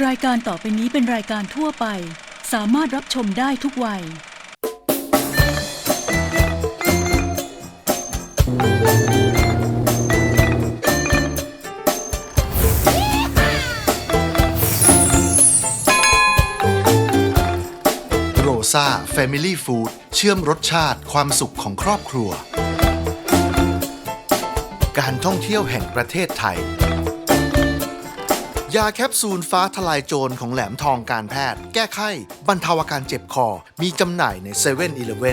รายการต่อไปนี้เป็นรายการทั่วไป สามารถรับชมได้ทุกวัย โรซาเฟมิลี่ฟู้ดเชื่อมรสชาติความสุขของครอบครัว การท่องเที่ยวแห่งประเทศไทย ยาแคปซูลฟ้าทลายโจรของแหลมทองการแพทย์ แก้ไข้ บรรเทาอาการเจ็บคอ มีจำหน่ายใน7 e เ e ่ e อีเลฟ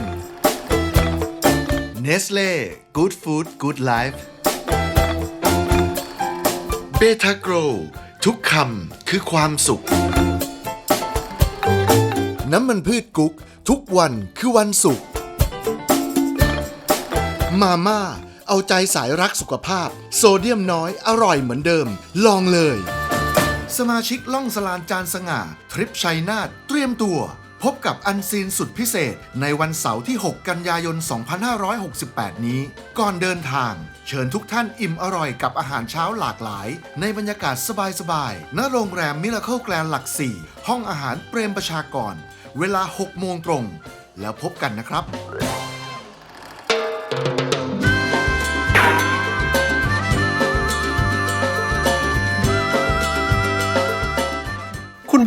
เนสเล่ Good Food Good Life เบทาโกรทุกคำคือความสุข น้ำมันพืชกุ๊ก ทุกวันคือวันศุกมาม่า เอาใจสายรักสุขภาพ โซเดียมน้อยอร่อยเหมือนเดิม ลองเลย สมาชิกล่องสลานจานสง่า ทริปชัยนาทเตรียมตัว พบกับอันซีนสุดพิเศษในวันเสาร์ที่ 6 กันยายน 2568 นี้ ก่อนเดินทาง เชิญทุกท่านอิ่มอร่อยกับอาหารเช้าหลากหลาย ในบรรยากาศสบายๆณโรงแรมมิราเคิลแกลนหลัก 4 ห้องอาหารเปรมประชากร เวลา 6 โมงตรง แล้วพบกันนะครับ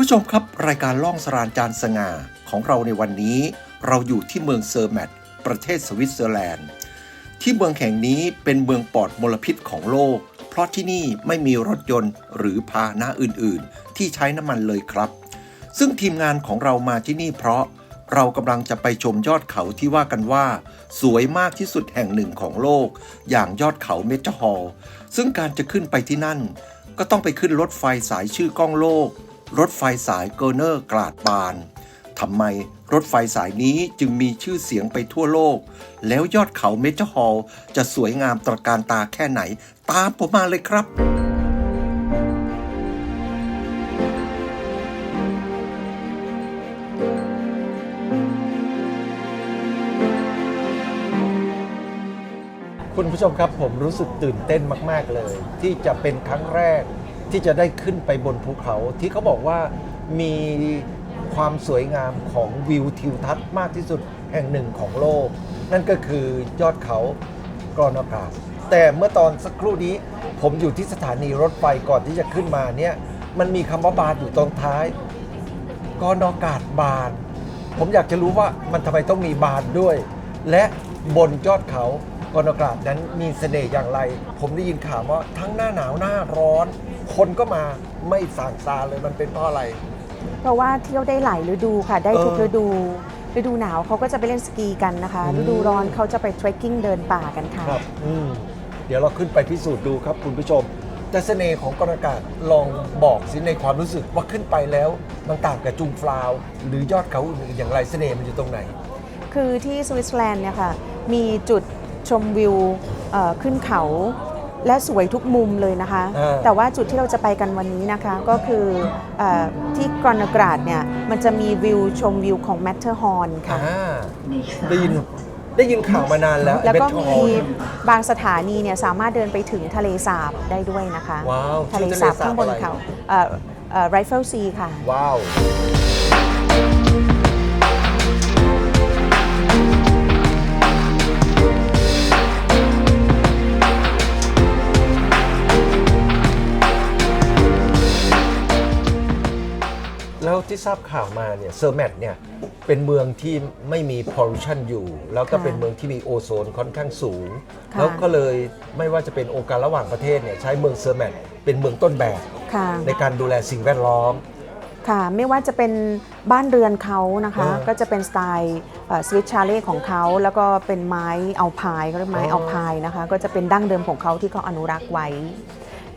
ผู้ชมครับรายการล่องสรานจานสง่าของเราในวันนี้ เราอยู่ที่เมืองเซอร์แมตประเทศสวิตเซอร์แลนด์ ที่เมืองแห่งนี้เป็นเมืองปลอดมลพิษของโลก เพราะที่นี่ไม่มีรถยนต์หรือพาหนะอื่นๆ ที่ใช้น้ำมันเลยครับ ซึ่งทีมงานของเรามาที่นี่เพราะเรากำลังจะไปชมยอดเขาที่ว่ากันว่า สวยมากที่สุดแห่งหนึ่งของโลก อย่างยอดเขาเมจฮอลซึ่งการจะขึ้นไปที่นั่น ก็ต้องไปขึ้นรถไฟสายชื่อก้องโลก รถไฟสายเกอร์เนอร์กลาดบานทำไมรถไฟสายนี้จึงมีชื่อเสียงไปทั่วโลก แล้วยอดเขาเมเจอร์ฮอลจะสวยงามตระการตาแค่ไหน ตามผมมาเลยครับคุณผู้ชมครับผมรู้สึกตื่นเต้นมาก ๆ เลย ที่จะเป็นครั้งแรก ที่จะได้ขึ้นไปบนภูเขาที่เขาบอกว่ามีความสวยงามของวิวทิวทัศน์มากที่สุดแห่งหนึ่งของโลก นั่นก็คือยอดเขากรอนอากาศแต่เมื่อตอนสักครู่นี้ผมอยู่ที่สถานีรถไฟก่อนที่จะขึ้นมาเนี่ยมันมีคำว่าบานอยู่ตรงท้ายกรอนอากาศบาน ผมอยากจะรู้ว่ามันทำไมต้องมีบานด้วย และบนยอดเขากรอนอากาศนั้นมีเสน่ห์อย่างไร ผมได้ยินข่าวว่าทั้งหน้าหนาวหน้าร้อน คนก็มาไม่ส่างซาเลยมันเป็นเพราะอะไร เพราะว่าเที่ยวได้หลายฤดูค่ะ ได้ทุกเออฤดู ฤดูหนาวเขาก็จะไปเล่นสกีกันนะคะอืมฤดูร้อนเขาจะไปเทรคกิ้งเดินป่ากันค่ะ ครับอืมเดี๋ยวเราขึ้นไปพิสูจน์ดูครับคุณผู้ชม แต่เสน่ห์ของกรอนอากาศลองบอกสิในความรู้สึกว่าขึ้นไปแล้ว มันต่างกับจุงฟลาว หรือยอดเขาอื่นๆอย่างไรเสน่ห์มันอยู่ตรงไหน คือที่สวิตเซอร์แลนด์เนี่ยค่ะ มีจุดชมวิวเอ่อขึ้นเขา และสวยทุกมุมเลยนะคะ เออ แต่ว่าจุดที่เราจะไปกันวันนี้นะคะ ก็คือเออที่กรอนกราดเนี่ย มันจะมีวิวชมวิวของแมทเทอร์ฮอร์นค่ะ อ่าได้ยินได้ยินข่าวมานานแล้วแล้วก็เบทมีฮอลบางสถานีเนี่ยสามารถเดินไปถึงทะเลสาบได้ด้วยนะคะว้าวทะเลชื่อทะเลสาบข้างบนสาบอะไรเขาไรเฟิลซีค่ะ ว้าว แล้วที่ทราบข่าวมาเนี่ยเซอร์แมตเนี่ยเป็นเมืองที่ไม่มีพอลูชันอยู่ แล้วก็ค่ะเป็นเมืองที่มีโอโซนค่อนข้างสูง ค่ะ แล้วก็เลยไม่ว่าจะเป็นองค์การระหว่างประเทศเนี่ยใช้เมืองเซอร์แมตเป็นเมืองต้นแบบ ค่ะ ในการดูแลสิ่งแวดล้อม ค่ะ ไม่ว่าจะเป็นบ้านเรือนเขานะคะ เออก็จะเป็นสไตล์สวิตชาเล่ของเขา แล้วก็เป็นไม้เอาพายก็เรียกไม้อ๋อ เอาพายนะคะ ก็จะเป็นดั้งเดิมของเขาที่เขาอนุรักษ์ไว้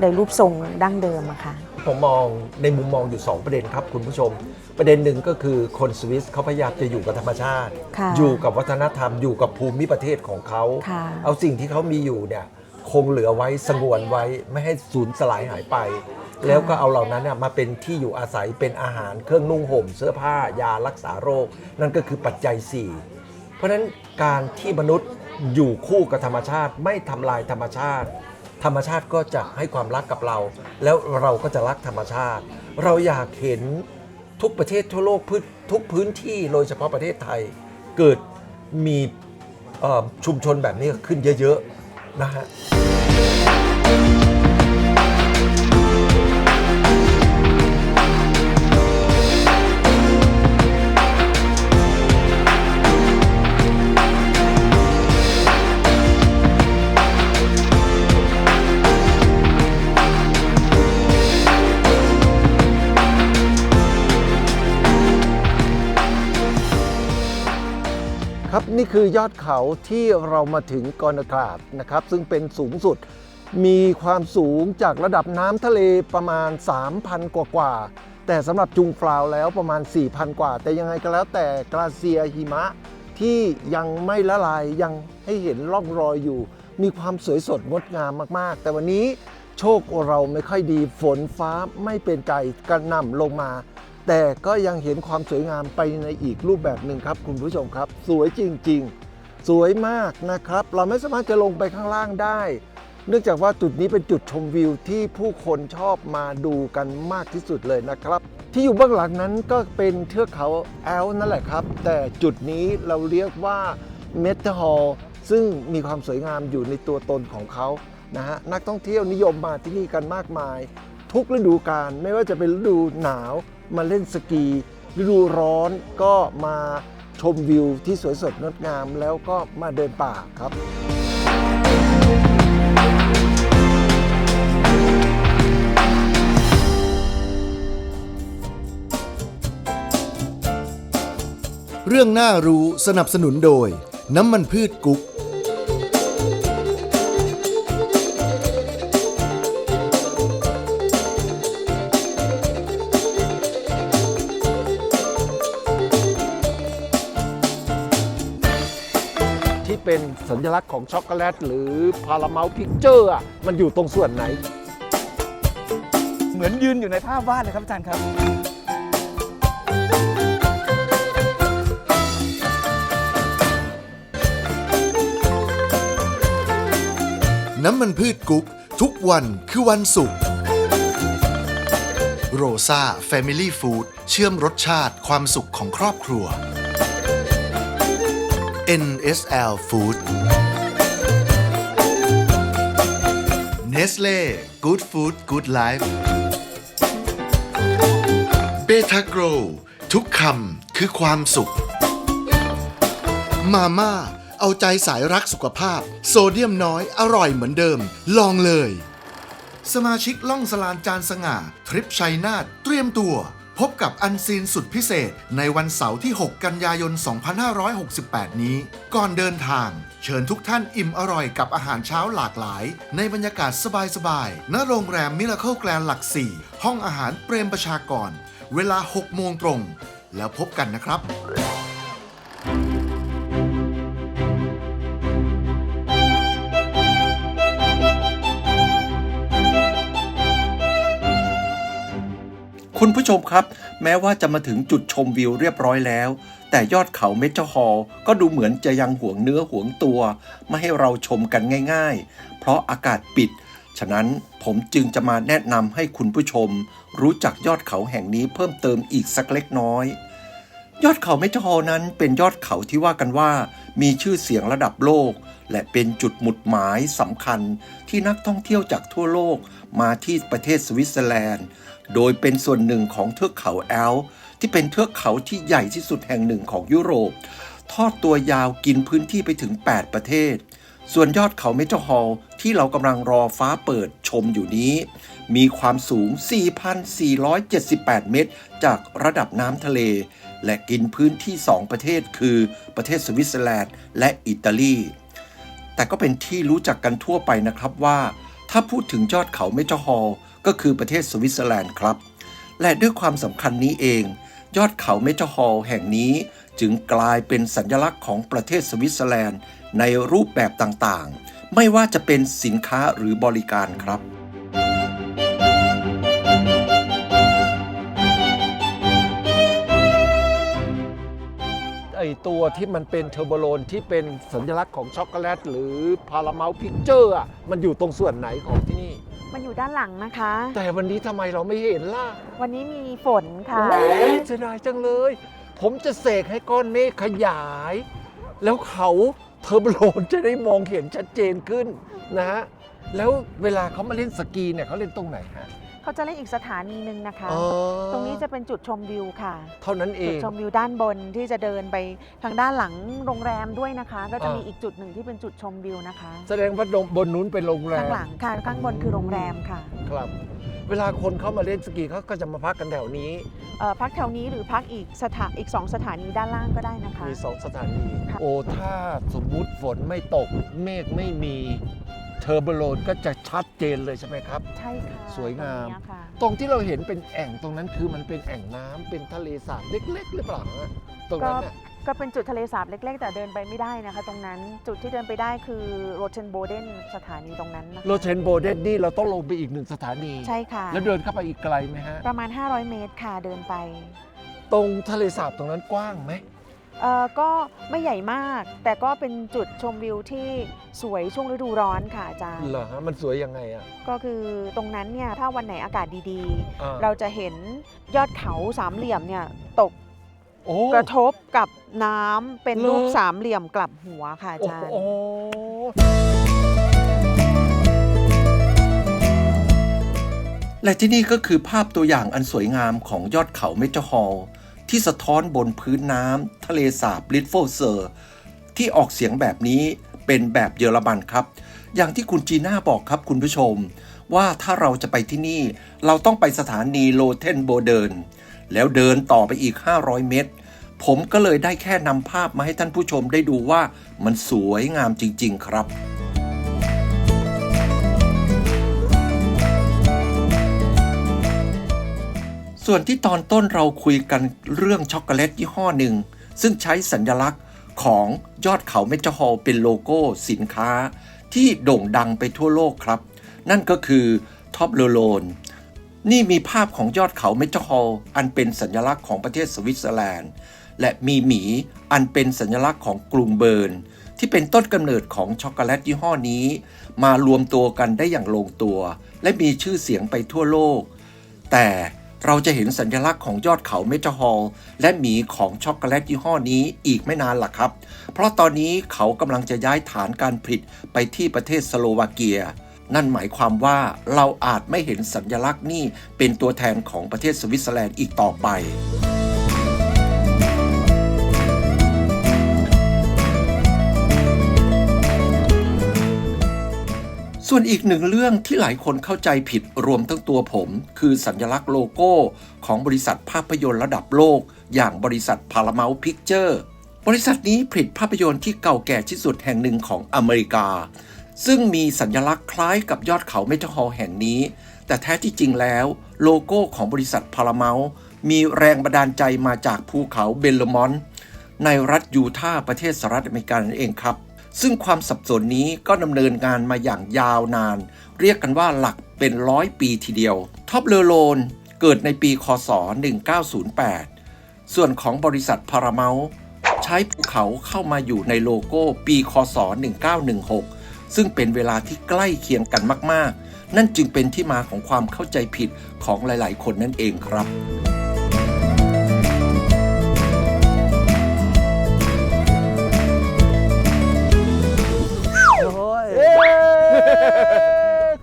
ในรูปทรงดั้งเดิมอะค่ะ ผมมองในมุมมองอยู่ 2 ประเด็นครับคุณผู้ชม ประเด็นหนึ่งก็คือคนสวิสเขาพยายามจะอยู่กับธรรมชาติ ค่ะอยู่กับวัฒนธรรมอยู่กับภูมิประเทศของเขา ค่ะ เอาสิ่งที่เขามีอยู่เนี่ยคงเหลือไว้สงวนไว้ไม่ให้สูญสลายหายไป แล้วก็เอาเหล่านั้นเนี่ยมาเป็นที่อยู่อาศัยเป็นอาหารเครื่องนุ่งห่ม เสื้อผ้ายารักษาโรค นั่นก็คือปัจจัย 4 เพราะฉะนั้นการที่มนุษย์อยู่คู่กับธรรมชาติ ไม่ทำลายธรรมชาติ ธรรมชาติก็จะให้ความรักกับเรา แล้วเราก็จะรักธรรมชาติ เราอยากเห็นทุกประเทศทั่วโลกพื้นทุกพื้นที่โดยเฉพาะประเทศไทย เกิดมีชุมชนแบบนี้ขึ้นเยอะๆนะฮะ ครับนี่คือยอดเขาที่เรามาถึงกอนากราดนะครับ ซึ่งเป็นสูงสุดมีความสูงจากระดับน้ำทะเลประมาณ 3,000 กว่ากว่า แต่สำหรับจุงฟลาวแล้วประมาณ 4,000 กว่า แต่ยังไงก็แล้วแต่กราเซียหิมะที่ยังไม่ละลายยังให้เห็นร่องรอยอยู่ มีความสวยสดงดงามมาก ๆ แต่วันนี้โชคเราไม่ค่อยดีฝนฟ้าไม่เป็นใจกระหน่ำลงมา แต่ก็ยังเห็นความสวยงามไปในอีกรูปแบบหนึ่งครับ คุณผู้ชมครับ สวยจริง ๆ สวยมากนะครับ เราไม่สามารถจะลงไปข้างล่างได้ เนื่องจากว่าจุดนี้เป็นจุดชมวิวที่ผู้คนชอบมาดูกันมากที่สุดเลยนะครับ ที่อยู่เบื้องหลังนั้นก็เป็นเทือกเขาแอลนั่นแหละครับ แต่จุดนี้เราเรียกว่าเมทัลฮอลซึ่งมีความสวยงามอยู่ในตัวตนของเขานะฮะนักท่องเที่ยวนิยมมาที่นี่กันมากมาย ทุกฤดูกาลไม่ว่าจะเป็นฤดูหนาว มาเล่นสกี ฤดูร้อนก็มาชมวิวที่สวยสดงดงาม แล้วก็มาเดินป่าครับ เรื่องน่ารู้สนับสนุนโดย น้ำมันพืชกุ๊ก สัญลักษณ์ของช็อกโกแลต หรือพาราเมลพิกเจอร์มันอยู่ตรงส่วนไหน เหมือนยืนอยู่ในภาพวาดเลยครับอาจารย์ครับ น้ำมันพืชกุ๊ก ทุกวันคือวันศุกร์โรซาเฟมิลี่ฟู้ดเชื่อมรสชาติความสุขของครอบครัว NSL Food Nestle Good Food Good Life เบทาโกรทุกคำคือความสุข มาม่า เอาใจสายรักสุขภาพ โซเดียมน้อยอร่อยเหมือนเดิม ลองเลย สมาชิกล่องสลานจานสง่า ทริปชัยนาทเตรียมตัว พบกับอันซีนสุดพิเศษในวันเสาร์ที่ 6 กันยายน 2568 นี้ ก่อนเดินทาง เชิญทุกท่านอิ่มอร่อยกับอาหารเช้าหลากหลาย ในบรรยากาศสบายๆณโรงแรมมิราเคิลแกลนหลัก 4 ห้องอาหารเปรมประชากร เวลา 6 โมงตรง แล้วพบกันนะครับ คุณผู้ชมครับ แม้ว่าจะมาถึงจุดชมวิวเรียบร้อยแล้ว แต่ยอดเขาเมเจอร์ฮอลก็ดูเหมือนจะยังห่วงเนื้อห่วงตัว ไม่ให้เราชมกันง่าย ๆ เพราะอากาศปิด ฉะนั้นผมจึงจะมาแนะนำให้คุณผู้ชม รู้จักยอดเขาแห่งนี้เพิ่มเติมอีกสักเล็กน้อย ยอดเขาเมเจอร์ฮอลนั้นเป็นยอดเขาที่ว่ากันว่า มีชื่อเสียงระดับโลก และเป็นจุดหมุดหมายสำคัญที่นักท่องเที่ยวจากทั่วโลกมาที่ประเทศสวิตเซอร์แลนด์ โดยเป็นส่วนหนึ่งของเทือกเขาแอล ที่เป็นเทือกเขาที่ใหญ่ที่สุดแห่งหนึ่งของยุโรป ทอดตัวยาวกินพื้นที่ไปถึง 8 ประเทศ ส่วนยอดเขาเมเจอร์ฮอลที่เรากำลังรอฟ้าเปิดชมอยู่นี้ มีความสูง 4,478 เมตร จากระดับน้ำทะเล และกินพื้นที่ 2 ประเทศคือประเทศสวิตเซอร์แลนด์และอิตาลี แต่ก็เป็นที่รู้จักกันทั่วไปนะครับว่า ถ้าพูดถึงยอดเขาเมเจอร์ฮอล ก็คือประเทศสวิตเซอร์แลนด์ครับ และด้วยความสำคัญนี้เอง ยอดเขาเมเจอร์ฮอลแห่งนี้จึงกลายเป็นสัญลักษณ์ของประเทศสวิตเซอร์แลนด์ ในรูปแบบต่างๆ ไม่ว่าจะเป็นสินค้าหรือบริการครับไอตัวที่มันเป็นเทอร์โบโลนที่เป็นสัญลักษณ์ของช็อกโกแลต หรือพาราเมลพิกเจอร์อะมันอยู่ตรงส่วนไหนของที่นี่ มันอยู่ด้านหลังนะคะ แต่วันนี้ทำไมเราไม่เห็นล่ะวันนี้มีฝนค่ะเสียดายจังเลย ผมจะเสกให้ก้อนเมฆขยาย แล้วเขาเทอร์โบโลนจะได้มองเห็นชัดเจนขึ้นนะฮะแล้วเวลาเขามาเล่นสกีเนี่ยเขาเล่นตรงไหนฮะ เขาจะเล่นอีกสถานีหนึ่งนะคะ อ๋อตรงนี้จะเป็นจุดชมวิวค่ะ เท่านั้นเอจุดง ชมวิวด้านบนที่จะเดินไปทางด้านหลังโรงแรมด้วยนะคะ ก็จะอ่ามี มีอีกจุดหนึ่งที่เป็นจุดชมวิวนะคะ แสดงว่าบนนู้นเป็นโรงแรข้างมหลังค่ะข้างบนคือโรงแรมค่ะครับ เวลาคนเขามาเล่นสกีเขาก็จะมาพักกันแถวนี้ เอ่อพักแถวนี้หรือพักอีกสถานอีกสองสถานีด้านล่างก็ได้นะคะ มีสองสถานี ค่ะ โอ้ถ้าสมมุติฝนไม่ตกเมฆไม่มี เทอร์โบโลนก็จะชัดเจนเลยใช่ไหมครับ ใช่ค่ะสวยงาม ตรเนี้ค่ะตรงที่เราเห็นเป็นแอ่งตรงนั้นคือมันเป็นแอ่งน้ำเป็นทะเลสาบเล็กๆหรือเปล่าฮะตรงนั้นน่ะก็เป็นจุดทะเลสาบเล็ก ๆ แต่เดินไปไม่ได้นะคะ ตรงนั้นจุดที่เดินไปได้คือโรเทนโบเดนสถานีตรงนั้นนะคะโรเชนโบเดนนี่เราต้องลงไปอีกหนึ่งสถานี ใช่ค่ะ แล้วเดินเข้าไปอีกไกลไหมฮะ ประมาณ 500 เมตรค่ะเดินไป ตรงทะเลสาบตรงนั้นกว้างไหม เอ่อก็ไม่ใหญ่มาก แต่ก็เป็นจุดชมวิวที่สวยช่วงฤดูร้อนค่ะอาจารย์เหรอฮะมันสวยยังไงอะก็คือตรงนั้นเนี่ยถ้าวันไหนอากาศดีอ่าๆเราจะเห็นยอดเขาสามเหลี่ยมเนี่ยตกโอ้ กระทบกับน้ำเป็นเหรอรูปสามเหลี่ยมกลับหัวค่ะอาโอ้จารย์โหและที่นี่ก็คือภาพตัวอย่างอันสวยงามของยอดเขาเมเจอร์ฮอลล์ ที่สะท้อนบนพื้นน้ำทะเลสาบลิทโฟเซอร์ ที่ออกเสียงแบบนี้เป็นแบบเยอรมันครับ อย่างที่คุณจีน่าบอกครับคุณผู้ชม ว่าถ้าเราจะไปที่นี่ เราต้องไปสถานีโลเทนโบเดิน แล้วเดินต่อไปอีก 500 เมตร ผมก็เลยได้แค่นำภาพมาให้ท่านผู้ชมได้ดูว่ามันสวยงามจริง ๆ ครับ ส่วนที่ตอนต้นเราคุยกันเรื่องช็อกโกแลตยี่ห้อหนึ่ง ซึ่งใช้สัญลักษณ์ของยอดเขาเมจฮอลเป็นโลโก้สินค้า ที่โด่งดังไปทั่วโลกครับ นั่นก็คือท็อปโลโลนนี่มีภาพของยอดเขาเมจฮอลอันเป็นสัญลักษณ์ของประเทศสวิตเซอร์แลนด์ และมีหมีอันเป็นสัญลักษณ์ของกรุงเบิร์น ที่เป็นต้นกำเนิดของช็อกโกแลตยี่ห้อนี้ มารวมตัวกันได้อย่างลงตัว และมีชื่อเสียงไปทั่วโลก แต่ เราจะเห็นสัญลักษณ์ของยอดเขาเมเจอร์ฮอลและหมีของช็อกโกแลตยี่ห้อนี้อีกไม่นานล่ะครับ เพราะตอนนี้เขากำลังจะย้ายฐานการผลิตไปที่ประเทศสโลวาเกีย นั่นหมายความว่าเราอาจไม่เห็นสัญลักษณ์นี้เป็นตัวแทนของประเทศสวิตเซอร์แลนด์อีกต่อไป ส่วนอีกหนึ่งเรื่องที่หลายคนเข้าใจผิดรวมทั้งตัวผม คือสัญลักษณ์โลโก้ของบริษัทภาพยนตร์ระดับโลก อย่างบริษัท Paramount Picture บริษัทนี้ผลิตภาพยนตร์ที่เก่าแก่ที่สุดแห่งหนึ่งของอเมริกา ซึ่งมีสัญลักษณ์คล้ายกับยอดเขาเมทัลฮอลแห่งนี้ แต่แท้ที่จริงแล้ว โลโก้ของบริษัท Paramount มีแรงบันดาลใจมาจากภูเขาเบลมอน ในรัฐยูทาห์ประเทศสหรัฐอเมริกานั่นเองครับ ซึ่งความสับสนนี้ก็ดำเนินงานมาอย่างยาวนาน เรียกกันว่าหลักเป็นร้อยปีทีเดียว ท็อปเลอโลนเกิดในปีคศ 1908 ส่วนของบริษัทพาราเมลใช้ภูเขาเข้ามาอยู่ในโลโก้ปีคศ 1916 ซึ่งเป็นเวลาที่ใกล้เคียงกันมาก ๆ นั่นจึงเป็นที่มาของความเข้าใจผิดของหลาย ๆ คนนั่นเองครับ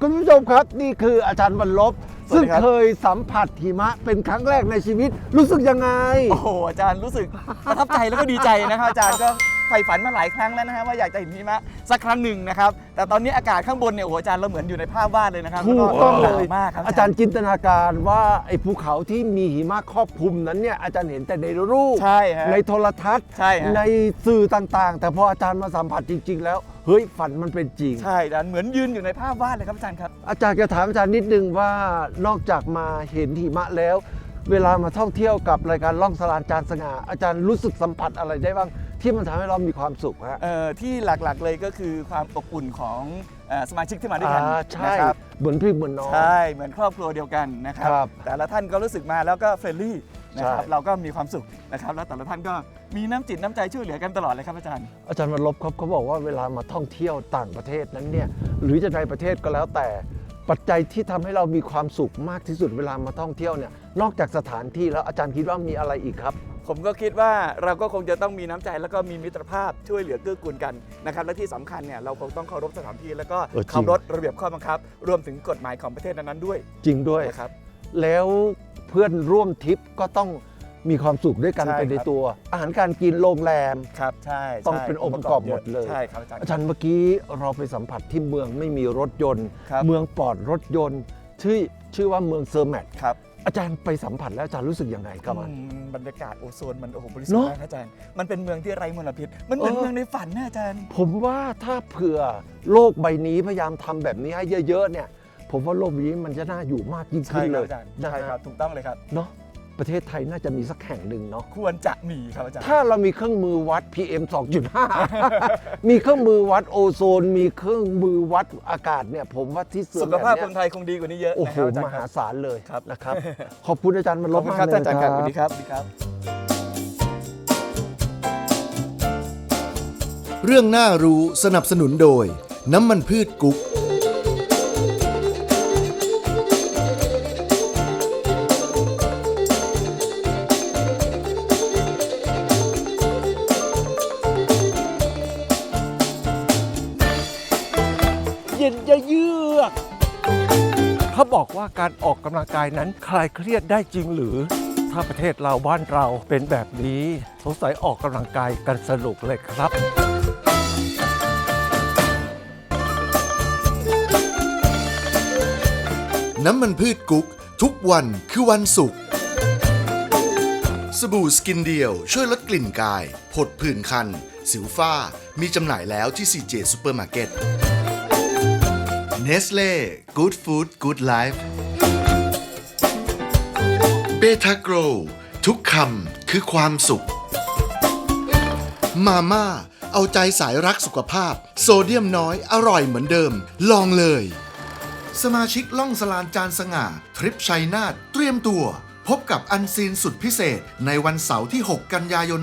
คุณผู้ชมครับนี่คืออาจารย์วันลบ สวัสซึ่ดีงครับ เคยสัมผัสหิมะเป็นครั้งแรกในชีวิต รู้สึกยังไง โอ้โหอาจารย์รู้สึกประทับใจแล้วก็ดีใจนะครับอาจารย์ก็ใฝ่ฝันมาหลายครั้งแล้วนะฮะว่าอยากจะเห็นหิมะสักครั้งหนึ่งนะครับ แต่ตอนนี้อากาศข้างบนเนี่ยโอ้โหอาจารย์เราเหมือนอยู่ในภาพวาดเลยนะครับถูกแล้วต้องหเลนาวยมากครับอาจารย์จินตนาการว่าไอ้ภูเขาที่มีหิมะครอบคลุมนั้นเนี่ยอาจารย์เห็นแต่ในรูป ใช่ฮะ ในโทรทัศน์ใช่ฮะในสื่อต่างๆ แต่พออาจารย์มาสัมผัสจริง ๆ แล้ว เฮ้ยฝันมันเป็นจริง ใช่อาจารย์เหมือนยืนอยู่ในภาพวาดเลยครับอาจารย์ครับ อาจารย์จะถามอาจารย์นิดนึงว่านอกจากมาเห็นหิมะแล้ว เวลามาท่องเที่ยวกับรายการล่องสลานจานสง่าอาจารย์รู้สึกสัมผัสอะไรได้บ้าง ที่มันทำให้เรามีความสุขฮะเอ่อที่หลักๆเลยก็คือความอบอุ่นของเอ่อสมาชิกที่มาด้วยกันอ่าใช่ นะครับเหมือนพี่เหมือนน้อง ใช่เหมือนครอบครัวเดียวกันนะครับ ครับแต่ละท่านก็รู้สึกมาแล้วก็เฟรนลี่นะครับใช่ เราก็มีความสุขนะครับแล้วแต่ละท่านก็มีน้ำจิตน้ำใจช่วยเหลือกันตลอดเลยครับอาจารย์ อาจารย์วันลบครับเขาบอกว่าเวลามาท่องเที่ยวต่างประเทศนั้นเนี่ยหรือจะในประเทศก็แล้วแต่ ปัจจัยที่ทำให้เรามีความสุขมากที่สุดเวลามาท่องเที่ยวเนี่ยนอกจากสถานที่แล้วอาจารย์คิดว่ามีอะไรอีกครับ ผมก็คิดว่าเราก็คงจะต้องมีน้ำใจแล้วก็มีมิตรภาพช่วยเหลือเกื้อกูลกันนะครับและที่สำคัญเนี่ยเราคงต้องเคารพสถานที่แล้วก็เออจริงเคารพระเบียบข้อบังคับ รวมถึงกฎหมายของประเทศนั้นๆด้วย จริงด้วยนะครับ แล้วเพื่อนร่วมทริปก็ต้องมีความสุขด้วยกันใช่เป็นในครับตัว อาหารการกินโรงแรมครับใช่ต้องใช่เป็นองค์ประกอบหมดเลยใช่ครับอาจารย์อาจารย์เมื่อกี้เราไปสัมผัสที่เมืองไม่มีรถยนต์ครับเมืองปลอดรถยนต์ ชื่อชื่อว่าเมืองเซอร์แมทครับ อาจารย์ไปสัมผัสแล้วอาจารย์รู้สึกยังไงครับมัน อืมบรรยากาศโอโซนมันโอ้โหบริสุทเนธิ์อะ มากครับอาจารย์ มันเป็นเมืองที่ไร้มลพิษ มันเหมือนเออเมืองในฝันนะอาจารย์ ผมว่าถ้าเผื่อโลกใบนี้พยายามทำแบบนี้ให้เยอะๆเนี่ย ผมว่าโลกนี้มันจะน่าอยู่มากยิ่งใช่ขึ้นคเลรับยอาจารย์ นะใช่ครับถูกต้องเลยครับ เนาะ ประเทศไทยน่าจะมีสักแห่งหนึ่งเนาะควรจะมีครับอาจารย์ ถ้าเรามีเครื่องมือวัด PM 2.5 มีเครื่องมือวัดโอโซน มีเครื่องมือวัดอากาศเนี่ยผมว่าที่เสื่อสุมขแบบภาพเนี้คนไทยคงดีกว่านี้เยอะโอ้นะโหครับอาจารมย์คหารับศาลเลยครับ นะครับ ขอบคุณอาจารย์มันขลอบบคุณมากครับเลยอาจารย์คครัรับสวัสบดีครับสวัสดีครับ เรื่องน่ารู้สนับสนุนโดย น้ำมันพืชกุ๊ก ว่าการออกกำลังกายนั้นคลายเครียดได้จริงหรือ ถ้าประเทศเราบ้านเราเป็นแบบนี้สงสัยออกกำลังกายกันสนุกเลยครับน้ำมันพืชกุ๊ก ทุกวันคือวันศุกร์สบู่สกินเดียวช่วยลดกลิ่นกาย ผดผื่นคัน สิวฝ้า มีจำหน่ายแล้วที่ CJ Supermarket Nestle Good Food Good Life เบทาโกรทุกคำคือความสุข มาม่า เอาใจสายรักสุขภาพ โซเดียมน้อยอร่อยเหมือนเดิม ลองเลย สมาชิกล่องสลานจานสง่า ทริปชัยนาทเตรียมตัว พบกับอันซีนสุดพิเศษในวันเสาร์ที่ 6 กันยายน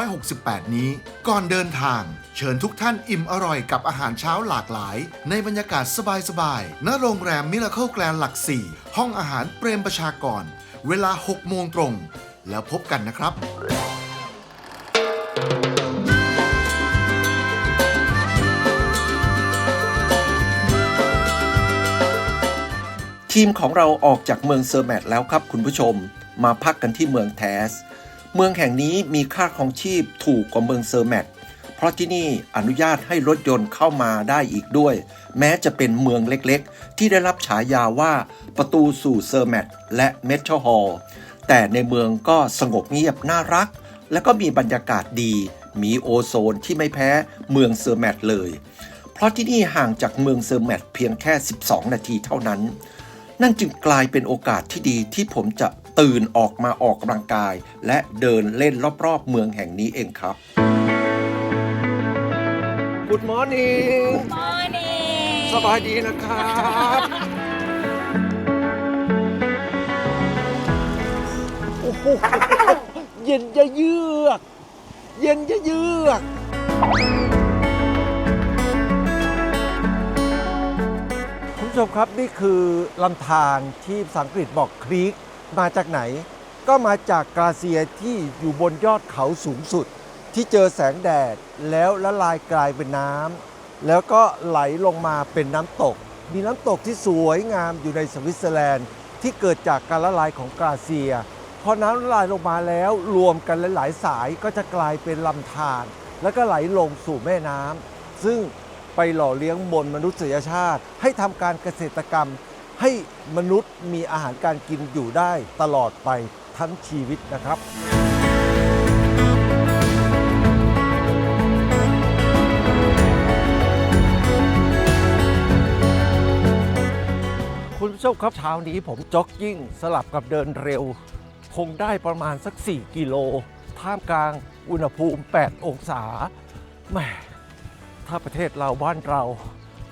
2568 นี้ ก่อนเดินทาง เชิญทุกท่านอิ่มอร่อยกับอาหารเช้าหลากหลาย ในบรรยากาศสบายๆ ณ โรงแรมมิราเคิลแกลนหลัก 4 ห้องอาหารเปรมประชากร เวลา 6 โมงตรง แล้วพบกันนะครับ ทีมของเราออกจากเมืองเซอร์แมทแล้วครับคุณผู้ชม มาพักกันที่เมืองแทส เมืองแห่งนี้มีค่าครองชีพถูกกว่าเมืองเซอร์แมทเพราะที่นี่อนุญาตให้รถยนต์เข้ามาได้อีกด้วย แม้จะเป็นเมืองเล็กๆ ที่ได้รับฉายาว่าประตูสู่เซอร์แมทและเมทรอฮอลแต่ในเมืองก็สงบเงียบน่ารัก และก็มีบรรยากาศดี มีโอโซนที่ไม่แพ้เมืองเซอร์แมทเลย เพราะที่นี่ห่างจากเมืองเซอร์แมทเพียงแค่ 12 นาทีเท่านั้น นั่นจึงกลายเป็นโอกาสที่ดีที่ผมจะตื่นออกมาออกกำลังกาย และเดินเล่นรอบๆ เมืองแห่งนี้เองครับ Good morning Morning สบายดีนะครับ โอ้โหเย็นจะเยือก เย็นจะเยือกคุณ ผู้ชมครับนี่คือลำธารที่ภาษาอังกฤษบอกครีกมาจากไหน ก็มาจากกราเซียที่อยู่บนยอดเขาสูงสุด ที่เจอแสงแดดแล้วละลายกลายเป็นน้ำแล้วก็ไหลลงมาเป็นน้ำตก มีน้ำตกที่สวยงามอยู่ในสวิตเซอร์แลนด์ ที่เกิดจากการละลายของกราเซียพอน้ำละลายลงมาแล้วรวมกันหลายๆ สายก็จะกลายเป็นลำธารแล้วก็ไหลลงสู่แม่น้ำซึ่ง ไปหล่อเลี้ยงมวลมนุษยชาติ ให้ทำการเกษตรกรรม ให้มนุษย์มีอาหารการกินอยู่ได้ตลอดไปทั้งชีวิตนะครับคุณผู้ชมครับเช้านี้ผมจ็อกกิ้งสลับกับเดินเร็ว คงได้ประมาณสัก 4 กิโล ท่ามกลางอุณหภูมิ 8 องศาแหม ถ้าประเทศเราบ้านเรา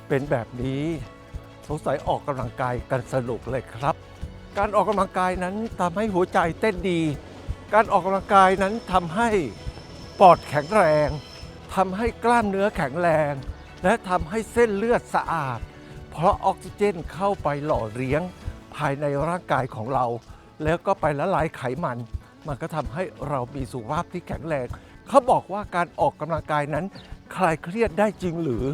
เป็นแบบนี้สงสัยออกกำลังกายกันสนุกเลยครับ การออกกำลังกายนั้นทำให้หัวใจเต้นดี การออกกำลังกายนั้นทำให้ปอดแข็งแรงทำให้กล้ามเนื้อแข็งแรง และทำให้เส้นเลือดสะอาด เพราะออกซิเจนเข้าไปหล่อเลี้ยง ภายในร่างกายของเรา แล้วก็ไปละลายไขมัน มันก็ทำให้เรามีสุขภาพที่แข็งแรง เขาบอกว่าการออกกำลังกายนั้น คลายเครียดได้จริงหรือ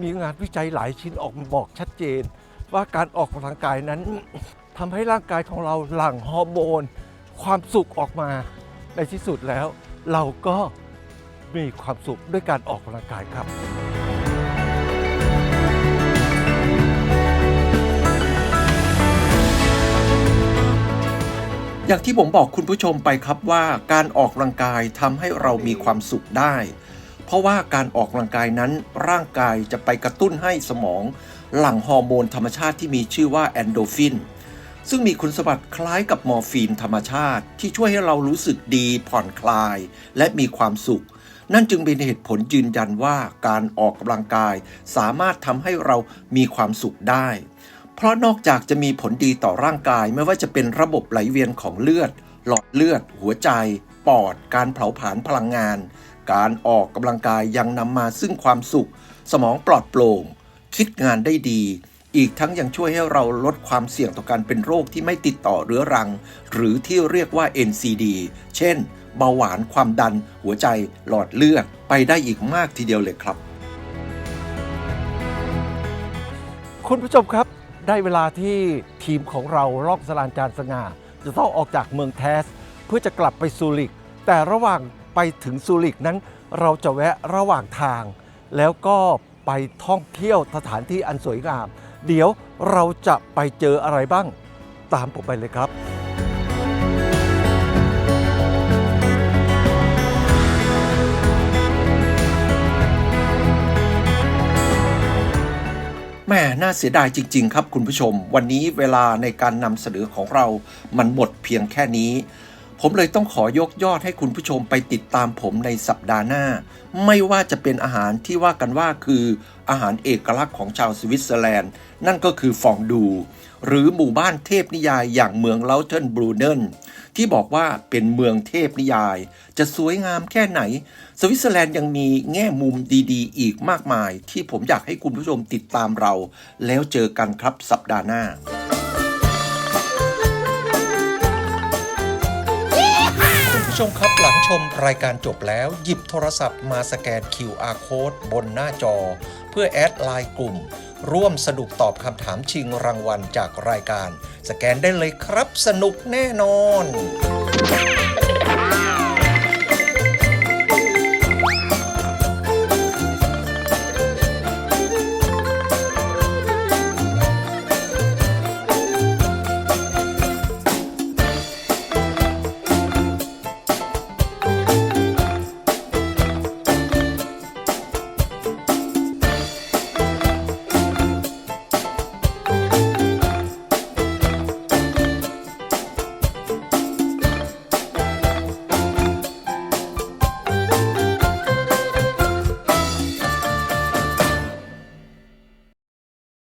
มีงานวิจัยหลายชิ้นออกมาบอกชัดเจน ว่าการออกกำลังกายนั้นทำให้ร่างกายของเราหลั่งฮอร์โมน ความสุขออกมาในที่สุดแล้ว เราก็มีความสุขด้วยการออกกำลังกายครับ อย่างที่ผมบอกคุณผู้ชมไปครับว่าการออกกำลังกายทำให้เรามีความสุขได้ ราะว่าการออกกำลังกายนั้นร่างกายจะไปกระตุ้นให้สมอง หลั่งฮอร์โมนธรรมชาติที่มีชื่อว่าแอนโดฟิน ซึ่งมีคุณสมบัติคล้ายกับมอร์ฟีนธรรมชาติ ที่ช่วยให้เรารู้สึกดีผ่อนคลาย และมีความสุข นั่นจึงเป็นเหตุผลยืนยันว่าการออกกำลังกาย สามารถทำให้เรามีความสุขได้ เพราะนอกจากจะมีผลดีต่อร่างกายไม่ว่าจะเป็นระบบไหลเวียนของเลือด หลอดเลือด หัวใจ ปอด การเผาผลาญพลังงาน การออกกำลังกายยังนำมาซึ่งความสุข สมองปลอดโปร่ง คิดงานได้ดี อีกทั้งยังช่วยให้เราลดความเสี่ยงต่อการเป็นโรคที่ไม่ติดต่อเรื้อรัง หรือที่เรียกว่า NCD เช่น เบาหวานความดัน หัวใจ หลอดเลือด ไปได้อีกมากทีเดียวเลยครับ คุณผู้ชมครับ ได้เวลาที่ทีมของเราลองสลานจานสง่า จะต้องออกจากเมืองแทส เพื่อจะกลับไปซูริก แต่ระหว่าง ไปถึงซูริกนั้น เราจะแวะระหว่างทาง แล้วก็ไปท่องเที่ยวสถานที่อันสวยงาม เดี๋ยวเราจะไปเจออะไรบ้าง ตามผมไปเลยครับแม่น่าเสียดายจริง ๆ ครับคุณผู้ชม วันนี้เวลาในการนำเสนอของเรามันหมดเพียงแค่นี้ ผมเลยต้องขอยกยอดให้คุณผู้ชมไปติดตามผมในสัปดาห์หน้า ไม่ว่าจะเป็นอาหารที่ว่ากันว่าคืออาหารเอกลักษณ์ของชาวสวิตเซอร์แลนด์ นั่นก็คือฟองดู หรือหมู่บ้านเทพนิยายอย่างเมืองเลาเทนบรูเนนที่บอกว่าเป็นเมืองเทพนิยาย จะสวยงามแค่ไหน สวิตเซอร์แลนด์ยังมีแง่มุมดีๆ อีกมากมาย ที่ผมอยากให้คุณผู้ชมติดตามเรา แล้วเจอกันครับสัปดาห์หน้า ผู้ชมครับหลังชมรายการจบแล้ว หยิบโทรศัพท์มาสแกน QR Code บนหน้าจอ เพื่อแอดไลน์กลุ่ม ร่วมสนุกตอบคำถามชิงรางวัลจากรายการ สแกนได้เลยครับสนุกแน่นอน